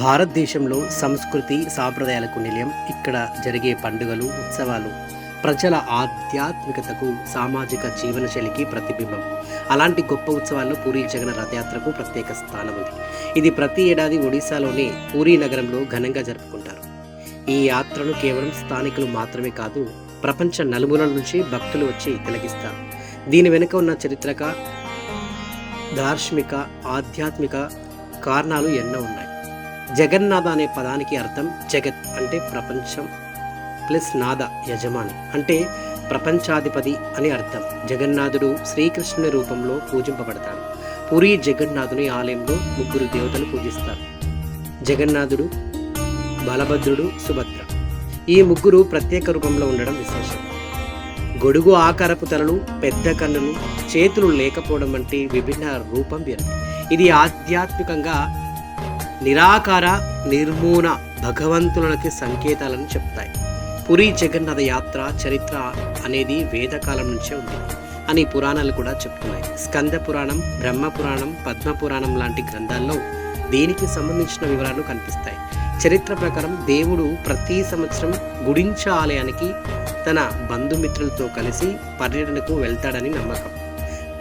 భారతదేశంలో సంస్కృతి సాంప్రదాయాలకు నిలయం ఇక్కడ జరిగే పండుగలు ఉత్సవాలు ప్రజల ఆధ్యాత్మికతకు సామాజిక జీవనశైలికి ప్రతిబింబం. అలాంటి గొప్ప ఉత్సవాల్లో పూరి జగన్ రథయాత్రకు ప్రత్యేక స్థానం ఉంది. ఇది ప్రతి ఏడాది ఒడిశాలోని పూరీ నగరంలో ఘనంగా జరుపుకుంటారు. ఈ యాత్రను కేవలం స్థానికులు మాత్రమే కాదు ప్రపంచ నలుమూలల నుంచి భక్తులు వచ్చి తిలగిస్తారు దీని వెనుక ఉన్న చరిత్రక దార్శనిక ఆధ్యాత్మిక కారణాలు ఎన్నో ఉన్నాయి. జగన్నాథ అనే పదానికి అర్థం జగత్ అంటే ప్రపంచం ప్లస్ నాద యజమాని అంటే ప్రపంచాధిపతి అని అర్థం. జగన్నాథుడు శ్రీకృష్ణుని రూపంలో పూజింపబడతాడు. పూరి జగన్నాథుని ఆలయంలో ముగ్గురు దేవతలు పూజిస్తారు. జగన్నాథుడు బలభద్రుడు సుభద్ర. ఈ ముగ్గురు ప్రత్యేక రూపంలో ఉండడం విశేషం. గొడుగు ఆకారపు తలలు పెద్ద కన్నులు చేతులు లేకపోవడం వంటి విభిన్న రూపం వీరు ఇది ఆధ్యాత్మికంగా నిరాకార నిర్మూన భగవంతులకి సంకేతాలను చెప్తాయి. పురి జగన్నాథ యాత్ర చరిత్ర అనేది వేదకాలం నుంచే ఉంది అని పురాణాలు కూడా చెప్తున్నాయి. స్కంద పురాణం బ్రహ్మ పురాణం పద్మ పురాణం లాంటి గ్రంథాల్లో దీనికి సంబంధించిన వివరాలు కనిపిస్తాయి. చరిత్ర ప్రకారం దేవుడు ప్రతి సంవత్సరం గుడించ ఆలయానికి తన బంధుమిత్రులతో కలిసి పర్యటనకు వెళ్తాడని నమ్మకం.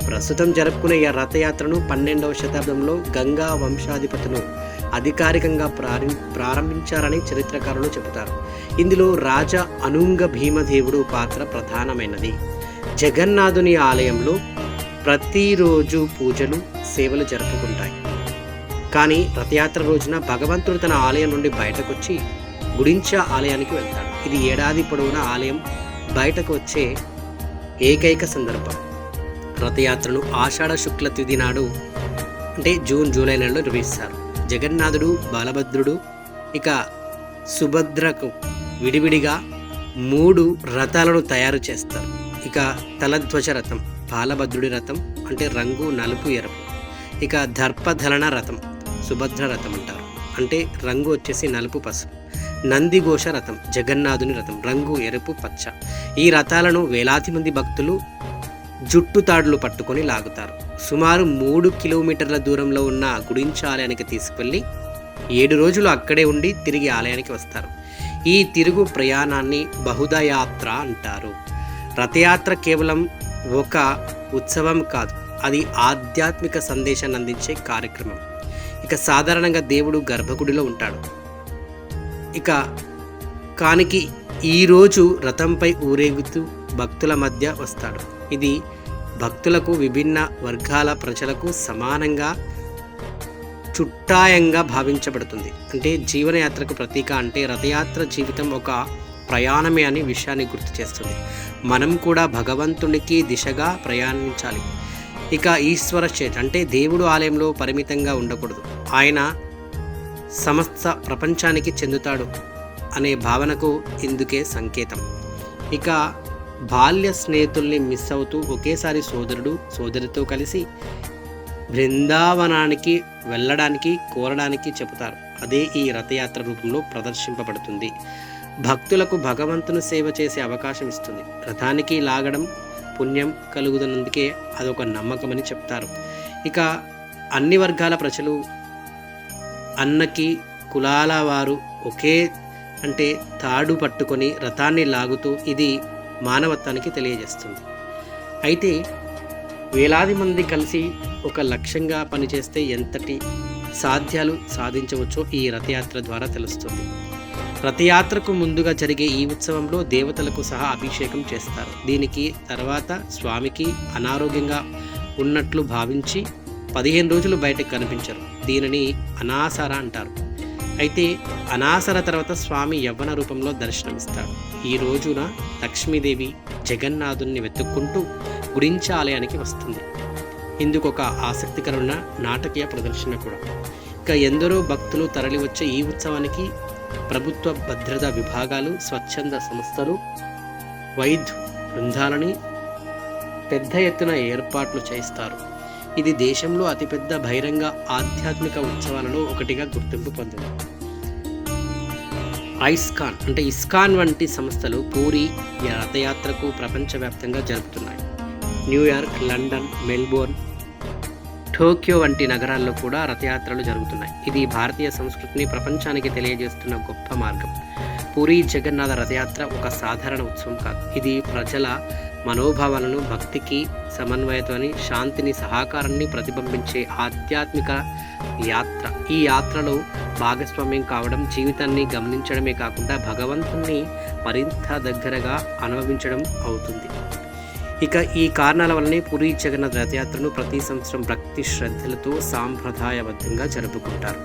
ప్రస్తుతం జరుపుకునే ఈ రథయాత్రను పన్నెండవ శతాబ్దంలో గంగా వంశాధిపతులు అధికారికంగా ప్రారం ప్రారంభించారని చరిత్రకారులు చెబుతారు. ఇందులో రాజా అనుంగ భీమదేవుడు పాత్ర ప్రధానమైనది. జగన్నాథుని ఆలయంలో ప్రతిరోజు పూజలు సేవలు జరుపుకుంటాయి. కానీ రథయాత్ర రోజున భగవంతుడు తన ఆలయం నుండి బయటకొచ్చి గుడించ ఆలయానికి వెళ్తాడు. ఇది ఏడాది పొడవునా ఆలయం బయటకు వచ్చే ఏకైక సందర్భం. రథయాత్రను ఆషాఢ శుక్ల తిథి నాడు అంటే జూన్ జూలై నెలలో నిర్వహిస్తారు. జగన్నాథుడు బాలభద్రుడు ఇక సుభద్రకు విడివిడిగా మూడు రథాలను తయారు చేస్తారు. ఇక తలధ్వజ రథం బాలభద్రుడి రథం అంటే రంగు నలుపు ఎరుపు. ఇక దర్పధలన రథం సుభద్ర రథం అంటారు. అంటే రంగు వచ్చేసి నలుపు పసుపు. నందిఘోష రథం జగన్నాథుని రథం రంగు ఎరుపు పచ్చ. ఈ రథాలను వేలాది మంది భక్తులు జుట్టు తాడులు పట్టుకొని లాగుతారు. సుమారు మూడు కిలోమీటర్ల దూరంలో ఉన్న గుడించ ఆలయానికి తీసుకువెళ్ళి ఏడు రోజులు అక్కడే ఉండి తిరిగి ఆలయానికి వస్తారు. ఈ తిరుగు ప్రయాణాన్ని బహుదయాత్ర అంటారు. రథయాత్ర కేవలం ఒక ఉత్సవం కాదు అది ఆధ్యాత్మిక సందేశాన్ని అందించే కార్యక్రమం. ఇక సాధారణంగా దేవుడు గర్భగుడిలో ఉంటాడు. ఇక కానికి ఈరోజు రథంపై ఊరేగుతూ భక్తుల మధ్య వస్తాడు. ఇది భక్తులకు విభిన్న వర్గాల ప్రజలకు సమానంగా చుట్టాయంగా భావించబడుతుంది. అంటే జీవనయాత్రకు ప్రతీక అంటే రథయాత్ర జీవితం ఒక ప్రయాణమే అని విషయాన్ని గుర్తు చేస్తుంది. మనం కూడా భగవంతునికి దిశగా ప్రయాణించాలి. ఇక ఈశ్వర చేతి అంటే దేవుడు ఆలయంలో పరిమితంగా ఉండకూడదు. ఆయన సమస్త ప్రపంచానికి చెందుతాడు అనే భావనకు ఇందుకే సంకేతం. ఇక బాల్య స్నేహితుల్ని మిస్ అవుతూ ఒకేసారి సోదరుడు సోదరితో కలిసి బృందావనానికి వెళ్ళడానికి కోరడానికి చెబుతారు. అదే ఈ రథయాత్ర రూపంలో ప్రదర్శింపబడుతుంది. భక్తులకు భగవంతుని సేవ చేసే అవకాశం ఇస్తుంది. రథానికి లాగడం పుణ్యం కలుగుతున్నందుకే అదొక నమ్మకమని చెప్తారు. ఇక అన్ని వర్గాల ప్రజలు అన్నకి కులాల వారు ఒకే అంటే తాడు పట్టుకొని రథాన్ని లాగుతూ ఇది మానవత్వానికి తెలియజేస్తుంది. అయితే వేలాది మంది కలిసి ఒక లక్ష్యంగా పనిచేస్తే ఎంతటి సాధ్యాలు సాధించవచ్చో ఈ రథయాత్ర ద్వారా తెలుస్తుంది. రథయాత్రకు ముందుగా జరిగే ఈ ఉత్సవంలో దేవతలకు సహా అభిషేకం చేస్తారు. దీనికి తర్వాత స్వామికి అనారోగ్యంగా ఉన్నట్లు భావించి పదిహేను రోజులు బయటకు కనిపించరు. దీనిని అనాసర అంటారు. అయితే అనాసర తర్వాత స్వామి యవ్వన రూపంలో దర్శనమిస్తాడు ఈ రోజున లక్ష్మీదేవి జగన్నాథుని వెతుక్కుంటూ గురించి ఆలయానికి వస్తుంది. ఇందుకు ఒక ఆసక్తికరమైన నాటకీయ ప్రదర్శన కూడా. ఇక ఎందరో భక్తులు తరలి వచ్చే ఈ ఉత్సవానికి ప్రభుత్వ భద్రతా విభాగాలు స్వచ్ఛంద సంస్థలు వైద్య బృందాలని పెద్ద ఎత్తున ఏర్పాట్లు చేస్తారు ఇది దేశంలో అతిపెద్ద బహిరంగ ఆధ్యాత్మిక ఉత్సవాలలో ఒకటిగా గుర్తింపు పొందింది. ఐస్కాన్ అంటే ఇస్కాన్ వంటి సంస్థలు పూరి రథయాత్రకు ప్రపంచవ్యాప్తంగా జరుపుతున్నాయి. New York London Melbourne Tokyo వంటి నగరాల్లో కూడా రథయాత్రలు జరుగుతున్నాయి. ఇది భారతీయ సంస్కృతిని ప్రపంచానికి తెలియజేస్తున్న గొప్ప మార్గం. పూరి జగన్నాథ రథయాత్ర ఒక సాధారణ ఉత్సవం కాదు. ఇది ప్రజల మనోభావాలను భక్తికి సమన్వయతోని శాంతిని సహకారాన్ని ప్రతిబింబించే ఆధ్యాత్మిక యాత్ర. ఈ యాత్రలో భాగస్వామ్యం కావడం జీవితాన్ని గమనించడమే కాకుండా భగవంతుణ్ణి మరింత దగ్గరగా అనుభవించడం అవుతుంది. ఇక ఈ కారణాల వల్లనే పూరి జగన్నాథ్ రథయాత్రను ప్రతి సంవత్సరం భక్తి శ్రద్ధలతో సాంప్రదాయబద్ధంగా జరుపుకుంటారు.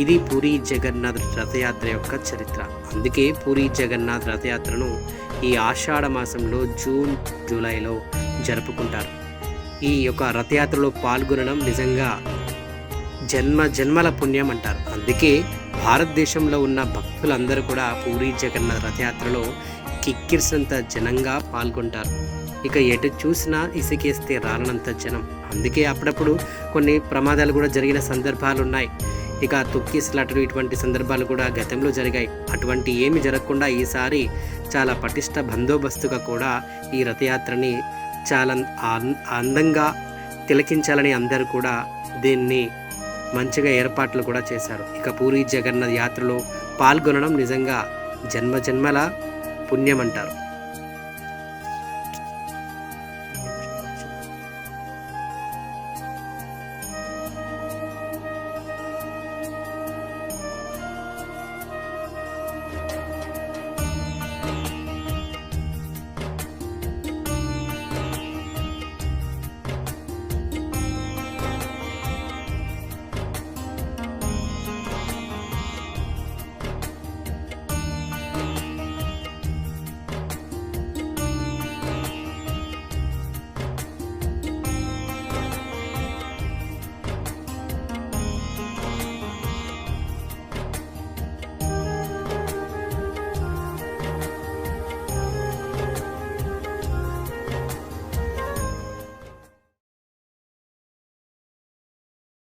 ఇది పూరి జగన్నాథ్ రథయాత్ర యొక్క చరిత్ర. అందుకే పూరి జగన్నాథ్ రథయాత్రను ఈ ఆషాఢ మాసంలో జూన్ జూలైలో జరుపుకుంటారు. ఈ యొక్క రథయాత్రలో పాల్గొనడం నిజంగా జన్మ జన్మల పుణ్యం అంటారు. అందుకే భారతదేశంలో ఉన్న భక్తులందరూ కూడా పూరి జగన్నాథ రథయాత్రలో కిక్కిరిసినంత జనంగా పాల్గొంటారు. ఇక ఎటు చూసినా ఇసుకేస్తే రాలనంత జనం. అందుకే అప్పుడప్పుడు కొన్ని ప్రమాదాలు కూడా జరిగిన సందర్భాలు ఉన్నాయి ఇక తొక్కిసలాటలు ఇటువంటి సందర్భాలు కూడా గతంలో జరిగాయి. అటువంటి ఏమి జరగకుండా ఈసారి చాలా పటిష్ట బందోబస్తుగా కూడా ఈ రథయాత్రని చాలా అందంగా తిలకించాలని అందరూ కూడా దీన్ని మంచిగా ఏర్పాట్లు కూడా చేశారు. ఇక పూరి జగన్నాథ్ యాత్రలో పాల్గొనడం నిజంగా జన్మ జన్మల పుణ్యం అంటారు